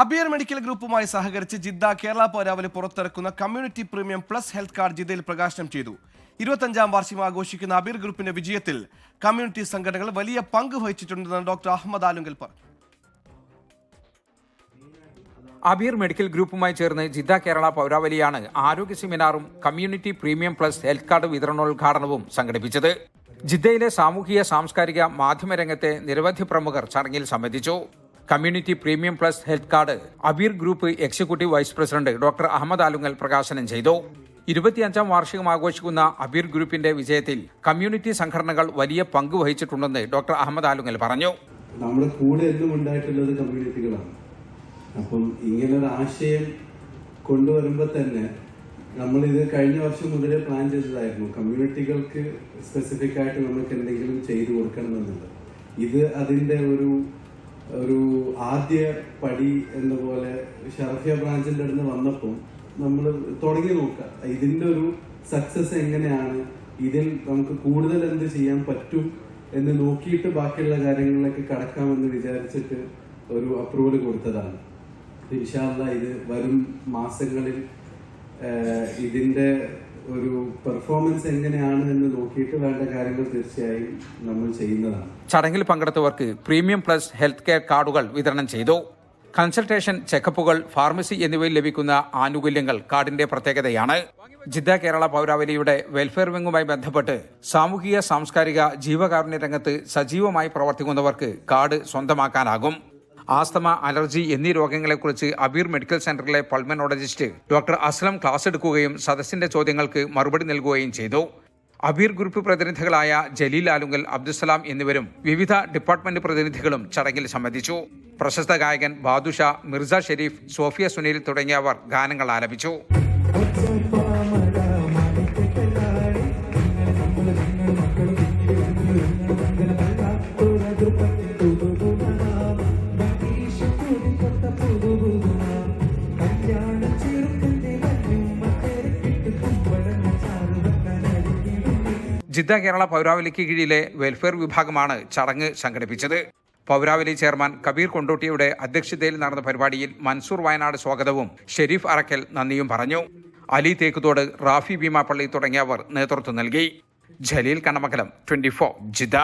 അബിയർ medical ഗ്രൂപ്പുമായി സഹകരിച്ച് Jeddah Kerala പൗരാവലി പുറത്തിറക്കുന്ന community premium plus health card ജിദ്ദയിൽ പ്രകാശനം ചെയ്തു. ഇരുപത്തഞ്ചാം വാർഷികം ആഘോഷിക്കുന്ന അബീർ ഗ്രൂപ്പിന്റെ വിജയത്തിൽ കമ്മ്യൂണിറ്റി സംഘടനകൾ വലിയ പങ്ക് വഹിച്ചിട്ടുണ്ടെന്ന് ഡോക്ടർ അഹമ്മദ് ആലുങ്കൽ പറഞ്ഞു. അബീർ മെഡിക്കൽ ഗ്രൂപ്പുമായി ചേർന്ന് ജിദ്ദ കേരള പൗരാവലിയാണ് ആരോഗ്യ സെമിനാറും community premium plus health card വിതരണോദ്ഘാടനവും സംഘടിപ്പിച്ചത്. ജിദ്ദയിലെ സാമൂഹിക സാംസ്കാരിക മാധ്യമരംഗത്തെ നിരവധി പ്രമുഖർ ചടങ്ങിൽ സംബന്ധിച്ചു. Community premium plus health card Abeer group executive vice president doctor Ahmed Alungal പ്രകാശനം ചെയ്തു. ഇരുപത്തിയഞ്ചാം വാർഷികം ആഘോഷിക്കുന്ന അബീർ ഗ്രൂപ്പിന്റെ വിജയത്തിൽ കമ്മ്യൂണിറ്റി സംഘടനകൾ വലിയ പങ്ക് വഹിച്ചിട്ടുണ്ടെന്ന് ഡോക്ടർ അഹമ്മദ് ആലുങ്ങൽ പറഞ്ഞു. നമ്മുടെ കൂടെ ഉണ്ടായിട്ടുള്ളത് കമ്മ്യൂണിറ്റികളാണ്. അപ്പം ഇങ്ങനെ ഒരു ആശയം കൊണ്ടുവരുമ്പോൾ തന്നെ നമ്മൾ ഇത് കഴിഞ്ഞ വർഷം മുതലേ പ്ലാൻ ചെയ്തതായിരുന്നു. കമ്മ്യൂണിറ്റികൾക്ക് സ്പെസിഫിക് ആയിട്ട് നമുക്ക് എന്തെങ്കിലും ചെയ്തു കൊടുക്കണമെന്നുള്ളത്. ഇത് അതിന്റെ ഒരു ഒരു ആദ്യ പടി എന്ന പോലെ ഷറഫിയ ബ്രാഞ്ചിന്റെ അടുത്ത് വന്നപ്പോൾ നമ്മൾ തുടങ്ങി നോക്കുക. ഇതിന്റെ ഒരു സക്സസ് എങ്ങനെയാണ്? ഇതിൽ നമുക്ക് കൂടുതൽ എന്ത് ചെയ്യാൻ പറ്റും എന്ന് നോക്കിയിട്ട് ബാക്കിയുള്ള കാര്യങ്ങളിലേക്ക് കടക്കാമെന്ന് വിചാരിച്ചിട്ട് ഒരു അപ്രൂവൽ കൊടുത്തതാണ്. ഇൻഷാല്ല ഇത് വരും മാസങ്ങളിൽ ഇതിന്റെ ഒരു പെർഫോമൻസ് എങ്ങനെയാണ് എന്ന് നോക്കിയിട്ട് വേണ്ട കാര്യങ്ങൾ തീർച്ചയായും നമ്മൾ ചെയ്യുന്നതാണ്. ചടങ്ങിൽ പങ്കെടുത്തവർക്ക് പ്രീമിയം പ്ലസ് ഹെൽത്ത് കെയർ കാർഡുകൾ വിതരണം ചെയ്തു. കൺസൾട്ടേഷൻ ചെക്കപ്പുകൾ ഫാർമസി എന്നിവയിൽ ലഭിക്കുന്ന ആനുകൂല്യങ്ങൾ കാർഡിന്റെ പ്രത്യേകതയാണ്. ജിദ്ദ കേരള പൗരാവലിയുടെ വെൽഫെയർ വിങ്ങുമായി ബന്ധപ്പെട്ട് സാമൂഹിക സാംസ്കാരിക ജീവകാരുണ്യ രംഗത്ത് സജീവമായി പ്രവർത്തിക്കുന്നവർക്ക് കാർഡ് സ്വന്തമാക്കാനാകും. ആസ്തമ അലർജി എന്നീ രോഗങ്ങളെക്കുറിച്ച് അബീർ മെഡിക്കൽ സെന്ററിലെ പൾമനോളജിസ്റ്റ് ഡോക്ടർ അസ്ലം ക്ലാസ് എടുക്കുകയും സദസ്സിന്റെ ചോദ്യങ്ങൾക്ക് മറുപടി നൽകുകയും ചെയ്തു. അബീർ ഗ്രൂപ്പ് പ്രതിനിധികളായ ജലീൽ ആലുങ്കൽ അബ്ദുസലാം എന്നിവരും വിവിധ ഡിപ്പാർട്ട്മെന്റ് പ്രതിനിധികളും ചടങ്ങിൽ സംബന്ധിച്ചു. പ്രശസ്ത ഗായകൻ ബാദുഷ മിർസ ഷെരീഫ് സോഫിയ സുനിൽ തുടങ്ങിയവർ ഗാനങ്ങൾ ആലപിച്ചു. ജിദ്ദ കേരള പൗരാവലിക്ക് കീഴിലെ വെൽഫെയർ വിഭാഗമാണ് ചടങ്ങ് സംഘടിപ്പിച്ചത്. പൗരാവലി ചെയർമാൻ കബീർ കൊണ്ടോട്ടിയുടെ അധ്യക്ഷതയിൽ നടന്ന പരിപാടിയിൽ മൻസൂർ വയനാട് സ്വാഗതവും ഷെരീഫ് അറക്കൽ നന്ദിയും പറഞ്ഞു. അലി തേക്കുതോട് റാഫി ഭീമാപ്പള്ളി തുടങ്ങിയവർ നേതൃത്വം നൽകി. Jaleel Kannamangalam twenty Jeddah.